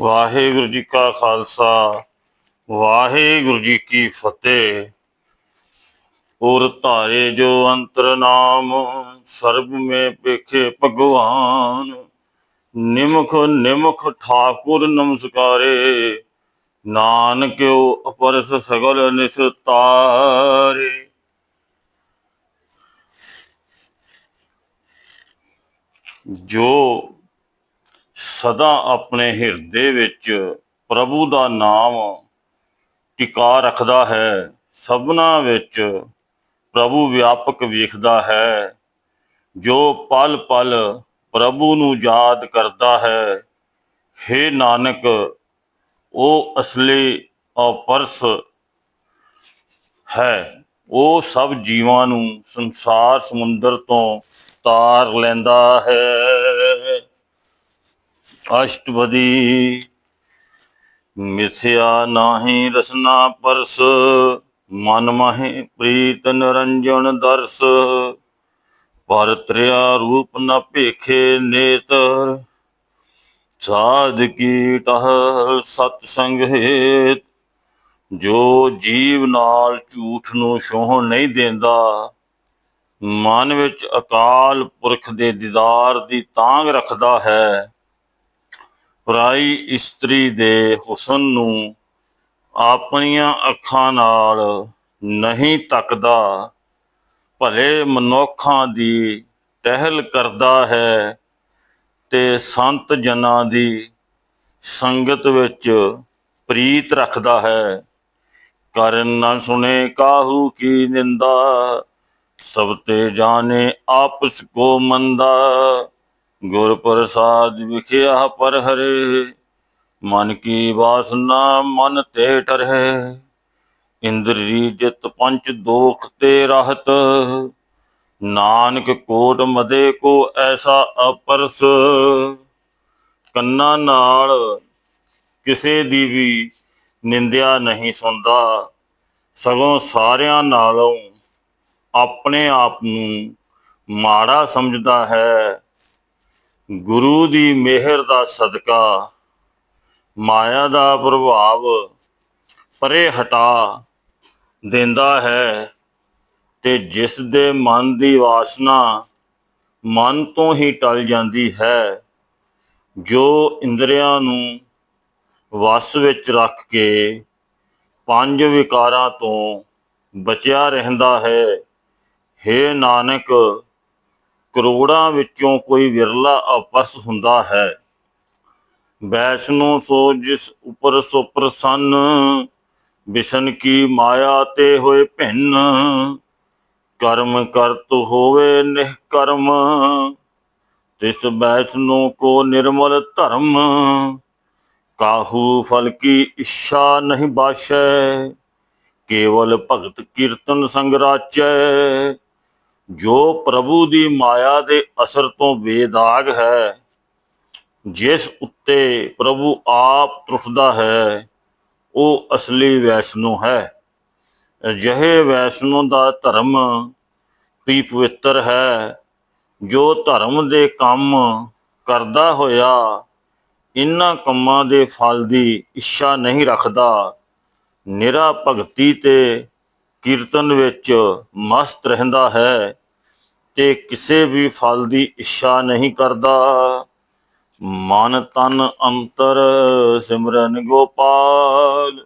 ਵਾਹਿਗੁਰੂ ਜੀ ਕਾ ਖਾਲਸਾ, ਵਾਹਿਗੁਰੂ ਜੀ ਕੀ ਫਤਿਹ। ਔਰ ਧਾਰੇ ਜੋ ਅੰਤਰ ਨਾਮ, ਸਰਬ ਮੇ ਪੇਖੇ ਭਗਵਾਨ। ਨਿਮਖ ਨਿਮਖ ਠਾਕੁਰ ਨਮਸਕਾਰੇ ਨਾਨਕਿਓ ਅਪਰਸ ਸਗਲ ਨਿਸਤਾਰੇ। ਜੋ ਸਦਾ ਆਪਣੇ ਹਿਰਦੇ ਵਿੱਚ ਪ੍ਰਭੂ ਦਾ ਨਾਮ ਟਿਕਾ ਰੱਖਦਾ ਹੈ। ਸਭਨਾ ਵਿੱਚ ਪ੍ਰਭੂ ਵਿਆਪਕ ਵੇਖਦਾ ਹੈ। ਜੋ ਪਲ ਪਲ ਪ੍ਰਭੂ ਨੂੰ ਯਾਦ ਕਰਦਾ ਹੈ। हे ਨਾਨਕ ਉਹ ਅਸਲੀ ਅਪਰਸ ਹੈ। ਉਹ ਸਭ ਜੀਵਾਂ ਨੂੰ ਸੰਸਾਰ ਸਮੁੰਦਰ ਤੋਂ ਤਾਰ ਲੈਂਦਾ ਹੈ। ਅਸ਼ਟਪਦੀ ਮਿਥਿਆ ਨਾਹੀ ਰਸਨਾ ਪਰਸ, ਮਨ ਮਾਹੇ ਪ੍ਰੀਤ ਨਿਰੰਜਨ ਦਰਸ। ਪਰ ਤ੍ਰਿਆ ਰੂਪ ਨ ਭੇਖੇ ਨੇਤਰ, ਸਾਧ ਕੀ ਟਹ ਸਤ ਸੰਗ ਹੇਤ। ਜੋ ਜੀਵ ਨਾਲ ਝੂਠ ਨੂੰ ਛੋਹ ਨਹੀਂ ਦਿੰਦਾ, ਮਨ ਵਿੱਚ ਅਕਾਲ ਪੁਰਖ ਦੇ ਦੀਦਾਰ ਦੀ ਤਾਂਗ ਰੱਖਦਾ ਹੈ। ਪਰਾਈ ਇਸਤਰੀ ਦੇ ਹੁਸਨ ਨੂੰ ਆਪਣੀਆਂ ਅੱਖਾਂ ਨਾਲ ਨਹੀਂ ਤੱਕਦਾ, ਭਲੇ ਮਨੁੱਖਾਂ ਦੀ ਟਹਿਲ ਕਰਦਾ ਹੈ ਤੇ ਸੰਤ ਜਨਾਂ ਦੀ ਸੰਗਤ ਵਿੱਚ ਪ੍ਰੀਤ ਰੱਖਦਾ ਹੈ। ਕਰਨ ਨਾ ਸੁਨੇ ਕਾਹੂ ਕੀ ਨਿੰਦਾ, ਸਭ ਤੇ ਜਾਣੇ ਆਪਸ ਕੋ ਮੰਦਾ। ਗੁਰ ਪ੍ਰਸਾਦ ਵਿਖਿਆ ਪਰ ਹਰੇ ਮਨ ਕੀ ਵਾਸਨਾ ਮਨ ਤੇ ਟਰਹਿ। ਇੰਦਰੀ ਜਿਤ ਪੰਚ ਦੋਖ ਤੇ ਰਹਤ, ਨਾਨਕ ਕੋਟ ਮਦੇ ਕੋ ਐਸਾ ਅਪਰਸ। ਕੰਨਾਂ ਨਾਲ ਕਿਸੇ ਦੀ ਵੀ ਨਿੰਦਿਆ ਨਹੀਂ ਸੁਣਦਾ, ਸਗੋਂ ਸਾਰਿਆਂ ਨਾਲੋਂ ਆਪਣੇ ਆਪ ਨੂੰ ਮਾੜਾ ਸਮਝਦਾ ਹੈ। ਗੁਰੂ ਦੀ ਮਿਹਰ ਦਾ ਸਦਕਾ, ਮਾਇਆ ਦਾ ਪ੍ਰਭਾਵ ਪਰੇ ਹਟਾ ਦਿੰਦਾ ਹੈ ਤੇ ਜਿਸ ਦੇ ਮਨ ਦੀ ਵਾਸਨਾ ਮਨ ਤੋਂ ਹੀ ਟਲ ਜਾਂਦੀ ਹੈ, ਜੋ ਇੰਦਰੀਆਂ ਨੂੰ ਵਸ ਵਿੱਚ ਰੱਖ ਕੇ ਪੰਜ ਵਿਕਾਰਾਂ ਤੋਂ ਬਚਿਆ ਰਹਿੰਦਾ ਹੈ। ਹੇ ਨਾਨਕ ਕਰੋੜਾਂ ਵਿੱਚੋਂ ਕੋਈ ਵਿਰਲਾ ਆਪਸ ਹੁੰਦਾ ਹੈ। ਵੈਸ਼ਨੋ ਸੋ ਜਿਸ ਉਪਰ ਸੋ ਪ੍ਰਸੰਨ ਬਿਸ਼ਨ ਕੀ ਮਾਇਆ ਤੇ ਹੋਏ ਭਿੰਨ। ਕਰਮ ਕਰਤ ਹੋਵੇ ਨਿਹਕਰਮ, ਤਿਸ ਵੈਸ਼ਨੋ ਕੋ ਨਿਰਮਲ ਧਰਮ। ਕਾਹੂ ਫਲ ਕੀ ਇੱਛਾ ਨਹੀਂ ਬਾਸ਼ੈ, ਕੇਵਲ ਭਗਤ ਕੀਰਤਨ ਸੰਗ ਰਾਚੈ। ਜੋ ਪ੍ਰਭੂ ਦੀ ਮਾਇਆ ਦੇ ਅਸਰ ਤੋਂ ਬੇਦਾਗ ਹੈ, ਜਿਸ ਉੱਤੇ ਪ੍ਰਭੂ ਆਪ ਤਰਸਦਾ ਹੈ, ਉਹ ਅਸਲੀ ਵੈਸ਼ਨੋ ਹੈ। ਅਜਿਹੇ ਵੈਸ਼ਨੋ ਦਾ ਧਰਮ ਵੀ ਪਵਿੱਤਰ ਹੈ, ਜੋ ਧਰਮ ਦੇ ਕੰਮ ਕਰਦਾ ਹੋਇਆ ਇਨ੍ਹਾਂ ਕੰਮਾਂ ਦੇ ਫਲ ਦੀ ਇੱਛਾ ਨਹੀਂ ਰੱਖਦਾ। ਨਿਰਾ ਭਗਤੀ ਤੇ ਕੀਰਤਨ ਵਿੱਚ ਮਸਤ ਰਹਿੰਦਾ ਹੈ ਤੇ ਕਿਸੇ ਵੀ ਫਲ ਦੀ ਇੱਛਾ ਨਹੀਂ ਕਰਦਾ। ਮਨ ਤਨ ਅੰਤਰ ਸਿਮਰਨ ਗੋਪਾਲ,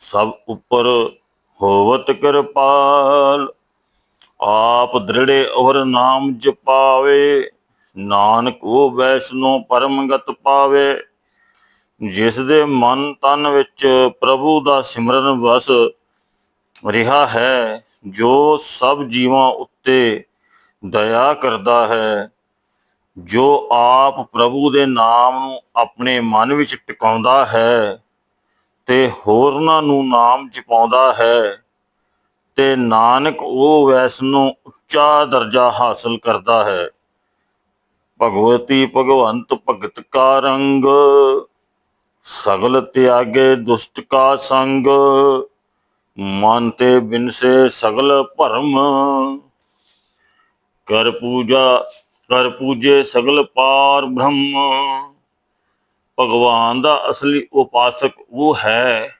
ਸਭ ਉੱਪਰ ਹੋਵਤ ਕਿਰਪਾਲ। ਆਪ ਦ੍ਰਿੜੇ ਔਰ ਨਾਮ ਜਪਾਵੇ, ਨਾਨਕ ਉਹ ਵੈਸ਼ਨੋ ਪਰਮਗਤ ਪਾਵੇ। ਜਿਸ ਦੇ ਮਨ ਤਨ ਵਿੱਚ ਪ੍ਰਭੂ ਦਾ ਸਿਮਰਨ ਵਸ ਰਿਹਾ ਹੈ, ਜੋ ਸਭ ਜੀਵਾਂ ਉੱਤੇ ਦਇਆ ਕਰਦਾ ਹੈ, ਜੋ ਆਪ ਪ੍ਰਭੂ ਦੇ ਨਾਮ ਨੂੰ ਆਪਣੇ ਮਨ ਵਿੱਚ ਟਿਕਾਉਂਦਾ ਹੈ ਤੇ ਹੋਰਨਾਂ ਨੂੰ ਨਾਮ ਜਪਾਉਂਦਾ ਹੈ ਤੇ ਨਾਨਕ ਉਹ ਵੈਸਨੂੰ ਉੱਚਾ ਦਰਜਾ ਹਾਸਲ ਕਰਦਾ ਹੈ। ਭਗਵਤੀ ਭਗਵੰਤ ਭਗਤ ਕਾ ਰੰਗ, ਸਗਲ ਤਿਆਗੇ ਦੁਸ਼ਟ ਕਾ ਸੰਗ ਮਨ ਤੇ ਬਿਨਸੇ ਸਗਲ ਭਰਮ। ਕਰ ਪੂਜਾ, ਕਰ ਪੂਜੇ ਸਗਲ ਪਾਰ ਬ੍ਰਹਮ। ਭਗਵਾਨ ਦਾ ਅਸਲੀ ਉਪਾਸਕ ਉਹ ਹੈ,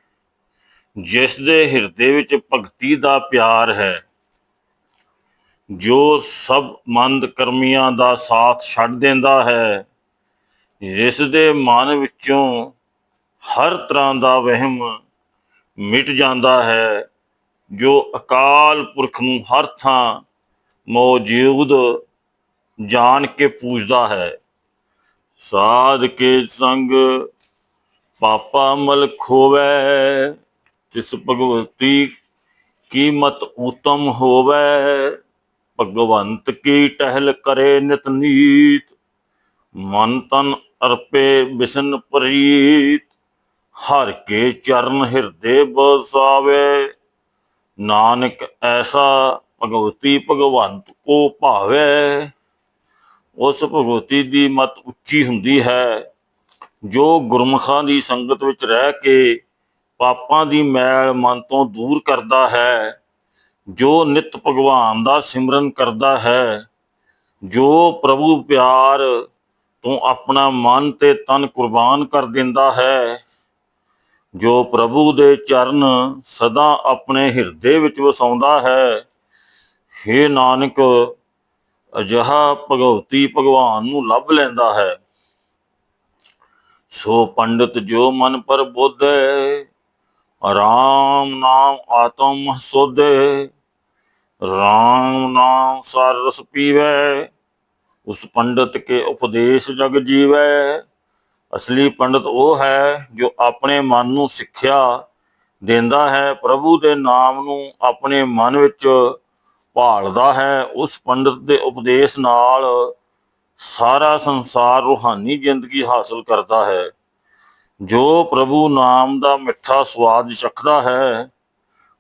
ਜਿਸ ਦੇ ਹਿਰਦੇ ਵਿੱਚ ਭਗਤੀ ਦਾ ਪਿਆਰ ਹੈ, ਜੋ ਸਭ ਮੰਦ ਕਰਮੀਆਂ ਦਾ ਸਾਥ ਛੱਡ ਦਿੰਦਾ ਹੈ, ਜਿਸ ਦੇ ਮਨ ਵਿੱਚੋਂ ਹਰ ਤਰ੍ਹਾਂ ਦਾ ਵਹਿਮ ਮਿਟ ਜਾਂਦਾ ਹੈ, ਜੋ ਅਕਾਲ ਪੁਰਖ ਨੂੰ ਹਰ ਥਾਂ ਮੌਜੂਦ ਜਾਣ ਕੇ ਪੂਜਦਾ ਹੈ। ਸਾਧ ਕੇ ਸੰਗ ਪਾਪਾ ਮਲ ਖੋਵੈ ਤਿਸ ਭਗਵਤੀ ਕੀਮਤ ਉਤਮ ਹੋਵੈ, ਭਗਵੰਤ ਕੀ ਟਹਿਲ ਕਰੇ ਨਿਤ ਨੀਤ, ਮਨ ਤਨ ਅਰਪੇ ਬਿਸ਼ਨ ਪ੍ਰੀਤ। ਹਰ ਕੇ ਚਰਨ ਹਿਰਦੇ ਬਸਾਵੇ। ਨਾਨਕ ਐਸਾ ਭਗਵਤੀ ਭਗਵੰਤ ਕੋ ਭਾਵੇ। ਉਸ ਭਗਵਤੀ ਦੀ ਮਤ ਉੱਚੀ ਹੁੰਦੀ ਹੈ। ਜੋ ਗੁਰਮੁਖਾਂ ਦੀ ਸੰਗਤ ਵਿੱਚ ਰਹਿ ਕੇ ਪਾਪਾਂ ਦੀ ਮੈਲ ਮਨ ਤੋਂ ਦੂਰ ਕਰਦਾ ਹੈ, ਜੋ ਨਿਤ ਭਗਵਾਨ ਦਾ ਸਿਮਰਨ ਕਰਦਾ ਹੈ, ਜੋ ਪ੍ਰਭੂ ਪਿਆਰ ਤੋਂ ਆਪਣਾ ਮਨ ਤੇ ਤਨ ਕੁਰਬਾਨ ਕਰ ਦਿੰਦਾ ਹੈ। ਜੋ ਪ੍ਰਭੂ ਦੇ ਚਰਨ ਸਦਾ ਆਪਣੇ ਹਿਰਦੇ ਵਿੱਚ ਵਸਾਉਂਦਾ ਹੈ। हे ਨਾਨਕ, ਅਜਹਾ ਭਗਵਤੀ ਭਗਵਾਨ ਨੂੰ ਲੱਭ ਲੈਂਦਾ ਹੈ। ਸੋ ਪੰਡਤ ਜੋ ਮਨ ਪਰ ਬੋਧੇ, ਰਾਮ ਨਾਮ ਆਤਮ ਸੋਧੇ, ਰਾਮ ਨਾਮ ਸਰ ਰਸ ਪੀਵੇ, ਉਸ ਪੰਡਤ ਕੇ ਉਪਦੇਸ਼ ਜਗ ਜੀਵੇ। ਅਸਲੀ ਪੰਡਤ ਉਹ ਹੈ ਜੋ ਆਪਣੇ ਮਨ ਨੂੰ ਸਿੱਖਿਆ ਦਿੰਦਾ ਹੈ, ਪ੍ਰਭੂ ਦੇ ਨਾਮ ਨੂੰ ਆਪਣੇ ਮਨ ਵਿੱਚ ਭਾਲਦਾ ਹੈ। ਉਸ ਪੰਡਤ ਦੇ ਉਪਦੇਸ਼ ਨਾਲ ਸਾਰਾ ਸੰਸਾਰ ਰੂਹਾਨੀ ਜ਼ਿੰਦਗੀ ਹਾਸਲ ਕਰਦਾ ਹੈ। ਜੋ ਪ੍ਰਭੂ ਨਾਮ ਦਾ ਮਿੱਠਾ ਸਵਾਦ ਚਖਦਾ ਹੈ,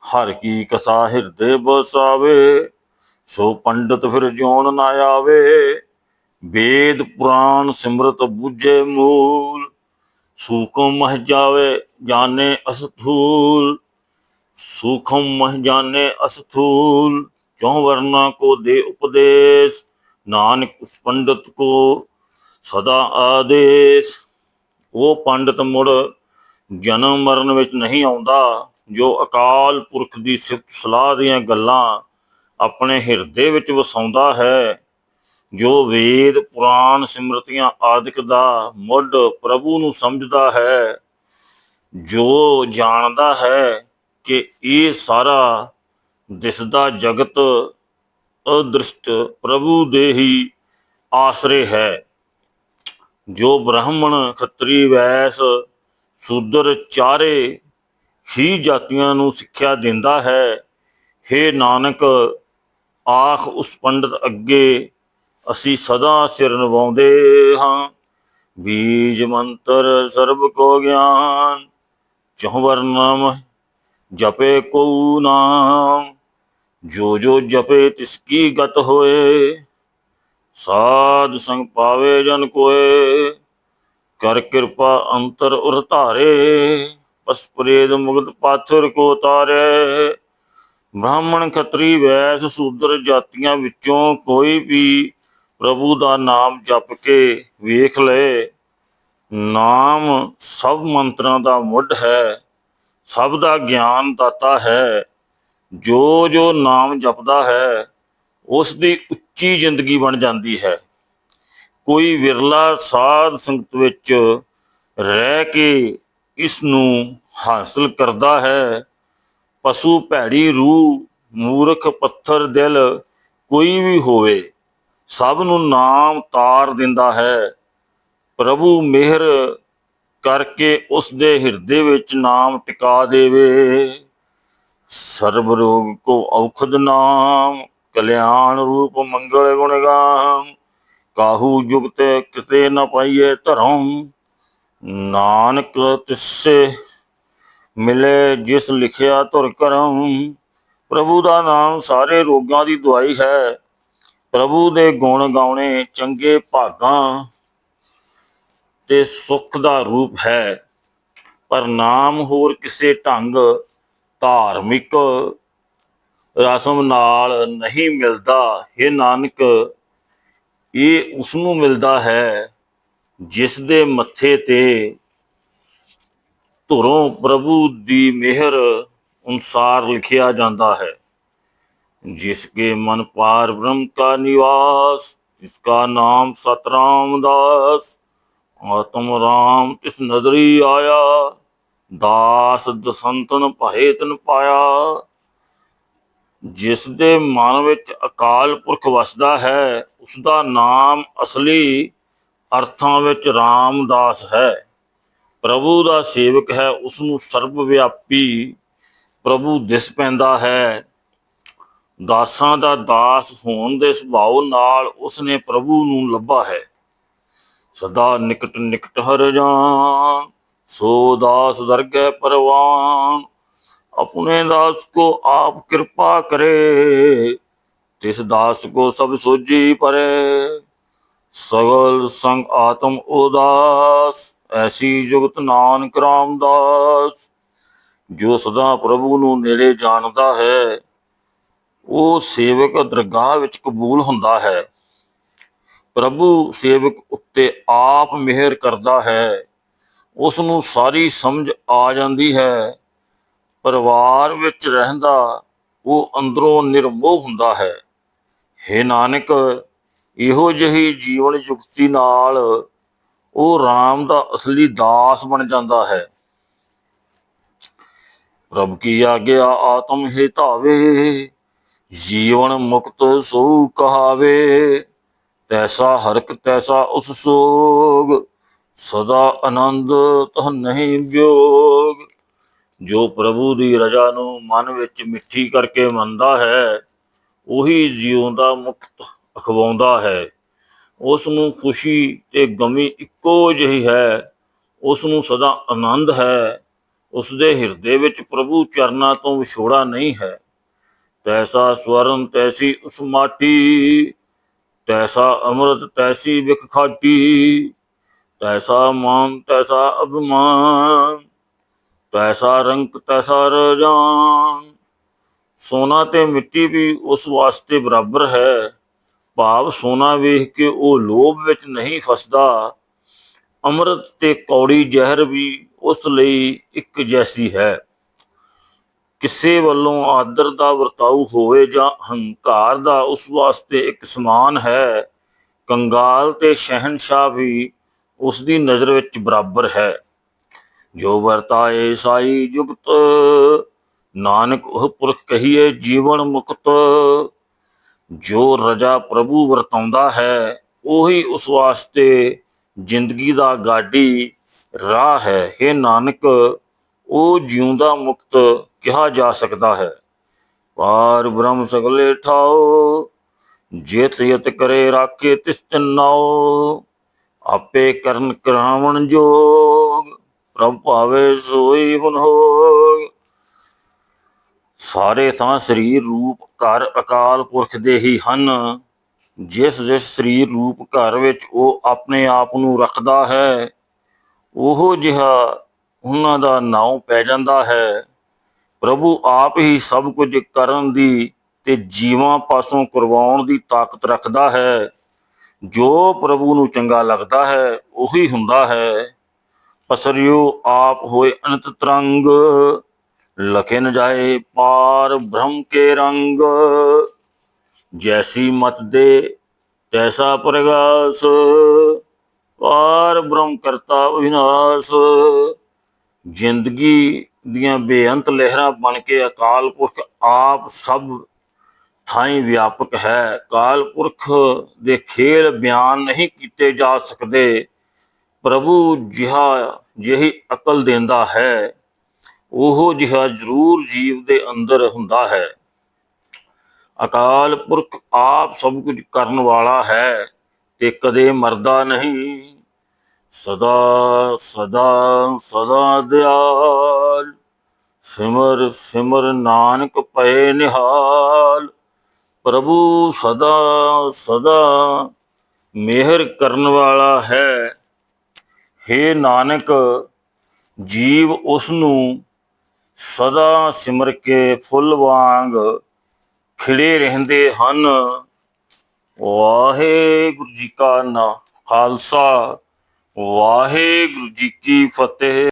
ਹਰ ਕੀ ਕਸਾ ਹਿਰਦੇ ਬਸਾਵੇ, ਸੋ ਪੰਡਤ ਫਿਰ ਜਿਉਣ ਨਾ ਆਵੇ। ਵੇਦ ਪੁਰਾਣ ਸਿਮਰਤ ਬੁੱਝੇ ਮੂਲ, ਸੂਖਮ ਮਹ ਜਾਵੇ ਜਾਣੇ ਅਸਥੂਲ। ਸੂਖਮ ਮਹ ਜਾਣੇ ਅਸਥੂਲ, ਚੌ ਵਰਨਾ ਕੋ ਦੇ ਉਪਦੇਸ਼, ਨਾਨਕ ਉਸ ਪੰਡਤ ਕੋ ਸਦਾ ਆਦੇਸ਼। ਉਹ ਪੰਡਤ ਮੁੜ ਜਨਮ ਮਰਨ ਵਿੱਚ ਨਹੀਂ ਆਉਂਦਾ, ਜੋ ਅਕਾਲ ਪੁਰਖ ਦੀ ਸਿਫਤ ਸਲਾਹ ਦੀਆਂ ਗੱਲਾਂ ਆਪਣੇ ਹਿਰਦੇ ਵਿੱਚ ਵਸਾਉਂਦਾ ਹੈ। ਜੋ ਵੇਦ, ਪੁਰਾਣ ਸਿਮਰਤੀਆਂ ਆਦਿਕ ਦਾ ਮੁੱਢ ਪ੍ਰਭੂ ਨੂੰ ਸਮਝਦਾ ਹੈ, ਜੋ ਜਾਣਦਾ ਹੈ ਕਿ ਇਹ ਸਾਰਾ ਦਿਸਦਾ ਜਗਤ ਅਦ੍ਰਿਸ਼ਟ ਪ੍ਰਭੂ ਦੇ ਹੀ ਆਸਰੇ ਹੈ। ਜੋ ਬ੍ਰਾਹਮਣ ਖੱਤਰੀ ਵੈਸ ਸੂਦਰ ਚਾਰੇ ਹੀ ਜਾਤੀਆਂ ਨੂੰ ਸਿੱਖਿਆ ਦਿੰਦਾ ਹੈ हे ਨਾਨਕ, ਆਖ ਉਸ ਪੰਡਤ ਅੱਗੇ ਅਸੀਂ ਸਦਾ ਸਿਰ ਨਵਾਉਂਦੇ ਹਾਂ। ਬੀਜ ਮੰਤਰ ਸਰਬ ਕੋ ਗਿਆਨ ਚਹੁਵਰ ਨਾਮ ਜਪੇ ਕੋ ਨਾਮ। ਜੋ ਜੋ ਜਪੇ ਤਿਸ ਕੀ ਗਤ ਹੋਏ, ਸਾਧ ਸੰਗ ਪਾਵੇ ਜਨ ਕੋਏ। ਕਰ ਕਿਰਪਾ ਅੰਤਰ ਉਰ ਧਾਰੇ, ਪਸ ਮੁਗਤ ਪਾਥਰ ਕੋ ਤਾਰੇ। ਬ੍ਰਾਹਮਣ ਖੱਤਰੀ ਵੈਸ ਸੂਦਰ ਜਾਤੀਆਂ ਵਿੱਚੋਂ ਕੋਈ ਵੀ ਪ੍ਰਭੂ ਦਾ ਨਾਮ ਜਪ ਕੇ ਵੇਖ ਲਏ। ਨਾਮ ਸਭ ਮੰਤਰਾਂ ਦਾ ਮੁੱਢ ਹੈ, ਸਭ ਦਾ ਗਿਆਨ ਦਾਤਾ ਹੈ। ਜੋ ਜੋ ਨਾਮ ਜਪਦਾ ਹੈ, ਉਸ ਦੀ ਉੱਚੀ ਜ਼ਿੰਦਗੀ ਬਣ ਜਾਂਦੀ ਹੈ। ਕੋਈ ਵਿਰਲਾ ਸਾਧ ਸੰਗਤ ਵਿੱਚ ਰਹਿ ਕੇ ਇਸ ਨੂੰ ਹਾਸਲ ਕਰਦਾ ਹੈ। ਪਸ਼ੂ, ਭੈੜੀ ਰੂਹ, ਮੂਰਖ, ਪੱਥਰ, ਦਿਲ ਕੋਈ ਵੀ ਹੋਵੇ। ਸਭ ਨੂੰ ਨਾਮ ਤਾਰ ਦਿੰਦਾ ਹੈ। ਪ੍ਰਭੂ ਮਿਹਰ ਕਰਕੇ ਉਸ ਦੇ ਹਿਰਦੇ ਵਿੱਚ ਨਾਮ ਟਿਕਾ ਦੇਵੇ। ਸਰਬ ਰੋਗ ਕੋ ਔਖਦ ਨਾਮ, ਕਲਿਆਣ ਰੂਪ ਮੰਗਲ ਗੁਣਗਾਮ ਕਾਹੂ ਜੁਗਤ ਕਿਤੇ ਨ ਪਾਈਏ ਧਰਮ, ਨਾਨਕ ਤਿਸੇ ਮਿਲੇ ਜਿਸ ਲਿਖਿਆ ਧੁਰ ਕਰਮ। ਪ੍ਰਭੂ ਦਾ ਨਾਮ ਸਾਰੇ ਰੋਗਾਂ ਦੀ ਦਵਾਈ ਹੈ। ਪ੍ਰਭੂ ਦੇ ਗੁਣ ਗਾਉਣੇ ਚੰਗੇ ਭਾਗਾਂ ਤੇ ਸੁੱਖ ਦਾ ਰੂਪ ਹੈ। ਪਰ ਨਾਮ ਹੋਰ ਕਿਸੇ ਢੰਗ ਧਾਰਮਿਕ ਰਸਮ ਨਾਲ ਨਹੀਂ ਮਿਲਦਾ। ਇਹ ਨਾਨਕ, ਇਹ ਉਸ ਨੂੰ ਮਿਲਦਾ ਹੈ ਜਿਸ ਦੇ ਮੱਥੇ ਤੇ ਧੁਰੋਂ ਪ੍ਰਭੂ ਦੀ ਮਿਹਰ ਅਨੁਸਾਰ ਲਿਖਿਆ ਜਾਂਦਾ ਹੈ। जिसके मन पार ब्रह्म का निवास जिसका नाम सतराम दास आत्म राम तिस नदरी आया ਦਾਸ ਦਸੰਤਨ ਭਏ ਤਨ ਪਾਇਆ ਜਿਸ ਦੇ ਮਨ ਵਿੱਚ ਅਕਾਲ ਪੁਰਖ ਵਸਦਾ ਹੈ ਉਸ ਦਾ ਨਾਮ ਅਸਲੀ ਅਰਥਾਂ ਵਿੱਚ ਰਾਮਦਾਸ ਹੈ ਪ੍ਰਭੂ ਦਾ ਸੇਵਕ ਹੈ ਉਸ ਨੂੰ ਸਰਬ ਵਿਆਪੀ ਪ੍ਰਭੂ ਦਿਸ ਪੈਂਦਾ ਹੈ ਦਾਸਾਂ ਦਾ ਦਾਸ ਹੋਣ ਦੇ ਸੁਭਾਅ ਨਾਲ ਉਸਨੇ ਪ੍ਰਭੂ ਨੂੰ ਲੱਭਾ ਹੈ। ਸਦਾ ਨਿਕਟ ਨਿਕਟ ਹਰ ਜਾਨ ਸੋ ਦਾਸ ਦਰਗਹਿ ਪਰਵਾਨ ਆਪਣੇ ਦਾਸ ਕੋ ਆਪ ਕਿਰਪਾ ਕਰੇ, ਤਿਸ ਦਾਸ ਕੋ ਸਭ ਸੋਜੀ ਪਰੇ। ਸਗਲ ਸੰਗ ਆਤਮ ਉਦਾਸ, ਐਸੀ ਜੁਗਤ ਨਾਨਕ ਰਾਮਦਾਸ, ਜੋ ਸਦਾ ਪ੍ਰਭੂ ਨੂੰ ਨੇੜੇ ਜਾਣਦਾ ਹੈ। ਉਹ ਸੇਵਕ ਦਰਗਾਹ ਵਿੱਚ ਕਬੂਲ ਹੁੰਦਾ ਹੈ। ਪ੍ਰਭੂ ਸੇਵਕ ਉੱਤੇ ਆਪ ਮਿਹਰ ਕਰਦਾ ਹੈ। ਉਸ ਨੂੰ ਸਾਰੀ ਸਮਝ ਆ ਜਾਂਦੀ ਹੈ। ਪਰਿਵਾਰ ਵਿੱਚ ਰਹਿੰਦਾ ਉਹ ਅੰਦਰੋਂ ਨਿਰਮੋਹ ਹੁੰਦਾ ਹੈ। हे ਨਾਨਕ, ਇਹੋ ਜਿਹੀ ਜੀਵਨ ਯੁਕਤੀ ਨਾਲ ਉਹ RAM ਦਾ ਅਸਲੀ ਦਾਸ ਬਣ ਜਾਂਦਾ ਹੈ। ਪ੍ਰਭ ਕੀ ਆਗਿਆ ਆਤਮ ਹੈ ਧਾਵੇ। ਜੀਵਨ ਮੁਕਤ ਸੋ ਕਹਾਵੇ, ਤੈਸਾ ਹਰਕ ਤੈਸਾ ਉਸ ਸੋਗ, ਸਦਾ ਆਨੰਦ ਤਹ ਨਹੀਂ ਵਿਯੋਗ ਜੋ ਪ੍ਰਭੂ ਦੀ ਰਜਾ ਨੂੰ ਮਨ ਵਿੱਚ ਮਿੱਠੀ ਕਰਕੇ ਮੰਨਦਾ ਹੈ, ਉਹੀ ਜਿਉਂਦਾ ਮੁਕਤ ਅਖਵਾਉਂਦਾ ਹੈ। ਉਸ ਨੂੰ ਖੁਸ਼ੀ ਤੇ ਗਮੀ ਇੱਕੋ ਜਿਹੀ ਹੈ, ਉਸ ਨੂੰ ਸਦਾ ਆਨੰਦ ਹੈ। ਉਸ ਦੇ ਹਿਰਦੇ ਵਿੱਚ ਪ੍ਰਭੂ ਚਰਨਾਂ ਤੋਂ ਵਿਛੋੜਾ ਨਹੀਂ ਹੈ। ਤੈਸਾ ਸਵਰਨ ਤੈਸੀ ਉਸ ਮਾਟੀ, ਤੈਸਾ ਅੰਮ੍ਰਿਤ ਤੈਸੀ ਵਿਖ ਖਾਟੀ, ਤੈਸਾ ਮਾਨ, ਤੈਸਾ ਅਭਿਮਾਨ, ਤੈਸਾ ਰੰਗ ਤੈਸਾ ਰਜਾਨ। ਸੋਨਾ ਤੇ ਮਿੱਟੀ ਵੀ ਉਸ ਵਾਸਤੇ ਬਰਾਬਰ ਹੈ। ਭਾਵ ਸੋਨਾ ਵੇਖ ਕੇ ਉਹ ਲੋਭ ਵਿੱਚ ਨਹੀਂ ਫਸਦਾ। ਅੰਮ੍ਰਿਤ ਤੇ ਕੌੜੀ ਜ਼ਹਿਰ ਵੀ ਉਸ ਲਈ ਇੱਕ ਜੈਸੀ ਹੈ। ਕਿਸੇ ਵੱਲੋਂ ਆਦਰ ਦਾ ਵਰਤਾਉ ਹੋਵੇ ਜਾਂ ਹੰਕਾਰ ਦਾ, ਉਸ ਵਾਸਤੇ ਇੱਕ ਸਮਾਨ ਹੈ। ਕੰਗਾਲ ਤੇ ਸ਼ਹਿਨशाह ਵੀ ਉਸ ਦੀ ਨਜ਼ਰ ਵਿੱਚ ਬਰਾਬਰ ਹੈ। ਜੋ ਵਰਤਾਏ ਸਾਈ ਜੁਗਤ, ਨਾਨਕ ਉਹ ਪੁਰਖ ਕਹੀਏ ਜੀਵਨ ਮੁਕਤ। ਜੋ ਰਜਾ ਪ੍ਰਭੂ ਵਰਤਾਉਂਦਾ ਹੈ, ਉਹੀ ਉਸ ਵਾਸਤੇ ਜ਼ਿੰਦਗੀ ਦਾ ਗਾਡੀ ਰਾਹ ਹੈ। ਇਹ ਨਾਨਕ, ਉਹ ਜਿਉਂਦਾ ਮੁਕਤ ਕਿਹਾ ਜਾ ਸਕਦਾ ਹੈ। ਪਾਰ ਬ੍ਰਹਮ ਸਗਲੇ ਠਾਓ, ਜੇਤ ਯਤ ਕਰੇ ਰਾਖੇ ਤਿਸ ਨਾਓ, ਆਪੇ ਕਰਨ ਕਰਾਵਣ ਜੋਗ, ਪ੍ਰਭ ਭਾਵੇ ਸੋਈ ਹੁਨ ਹੋਗ। ਸਾਰੇ ਤਾਂ ਸਰੀਰ ਰੂਪ ਘਰ ਅਕਾਲ ਪੁਰਖ ਦੇ ਹੀ ਹਨ। ਜਿਸ ਜਿਸ ਸਰੀਰ ਰੂਪ ਘਰ ਵਿੱਚ ਉਹ ਆਪਣੇ ਆਪ ਨੂੰ ਰੱਖਦਾ ਹੈ, ਉਹ ਜਿਹਾ ਉਹਨਾਂ ਦਾ ਨਾਉ ਪੈ ਜਾਂਦਾ ਹੈ। ਪ੍ਰਭੂ ਆਪ ਹੀ ਸਭ ਕੁਝ ਕਰਨ ਦੀ ਤੇ ਜੀਵਾਂ ਪਾਸੋਂ ਕਰਵਾਉਣ ਦੀ ਤਾਕਤ ਰੱਖਦਾ ਹੈ। ਜੋ ਪ੍ਰਭੂ ਨੂੰ ਚੰਗਾ ਲੱਗਦਾ ਹੈ, ਉਹੀ ਹੁੰਦਾ ਹੈ। ਪਸਰਿਓ, ਆਪ ਹੋਏ ਅਨੰਤ ਤਰੰਗ, ਲਖੇ ਨ ਜਾਏ ਪਾਰ ਬ੍ਰਹਮ ਕੇ ਰੰਗ। ਜੈਸੀ ਮਤ ਦੇ, ਤੈਸਾ ਪ੍ਰਗਾਸ। ਪਾਰ ਬ੍ਰਹਮ ਕਰਤਾ ਵਿਨਾਸ਼ ਜ਼ਿੰਦਗੀ ਦੀਆਂ ਬੇਅੰਤ ਲਹਿਰਾਂ ਬਣ ਕੇ ਅਕਾਲ ਪੁਰਖ ਆਪ ਸਭ ਥਾਈਂ ਵਿਆਪਕ ਹੈ। ਕਾਲ ਪੁਰਖ ਦੇ ਖੇਲ ਬਿਆਨ ਨਹੀਂ ਕੀਤੇ ਜਾ ਸਕਦੇ। ਪ੍ਰਭੂ ਜਿਹਾ, ਜਿਹੀ ਅਕਲ ਦਿੰਦਾ ਹੈ, ਉਹ ਜਿਹਾ ਜ਼ਰੂਰ ਜੀਵ ਦੇ ਅੰਦਰ ਹੁੰਦਾ ਹੈ। ਅਕਾਲ ਪੁਰਖ ਆਪ ਸਭ ਕੁਝ ਕਰਨ ਵਾਲਾ ਹੈ ਤੇ ਕਦੇ ਮਰਦਾ ਨਹੀਂ। ਸਦਾ ਸਦਾ ਸਦਾ ਦਿਆਲ। ਸਿਮਰ ਸਿਮਰ ਨਾਨਕ ਪਏ ਨਿਹਾਲ। ਪ੍ਰਭੂ ਸਦਾ ਸਦਾ ਮਿਹਰ ਕਰਨ ਵਾਲਾ ਹੈ। हे ਨਾਨਕ, ਜੀਵ ਉਸ ਨੂੰ ਸਦਾ ਸਿਮਰ ਕੇ ਫੁੱਲ ਵਾਂਗ ਖਿੜੇ ਰਹਿੰਦੇ ਹਨ। ਵਾਹਿਗੁਰੂ ਜੀ ਕਾ ਨਾ ਖਾਲਸਾ। ਵਾਹਿਗੁਰੂ ਜੀ ਕੀ ਫਤਿਹ।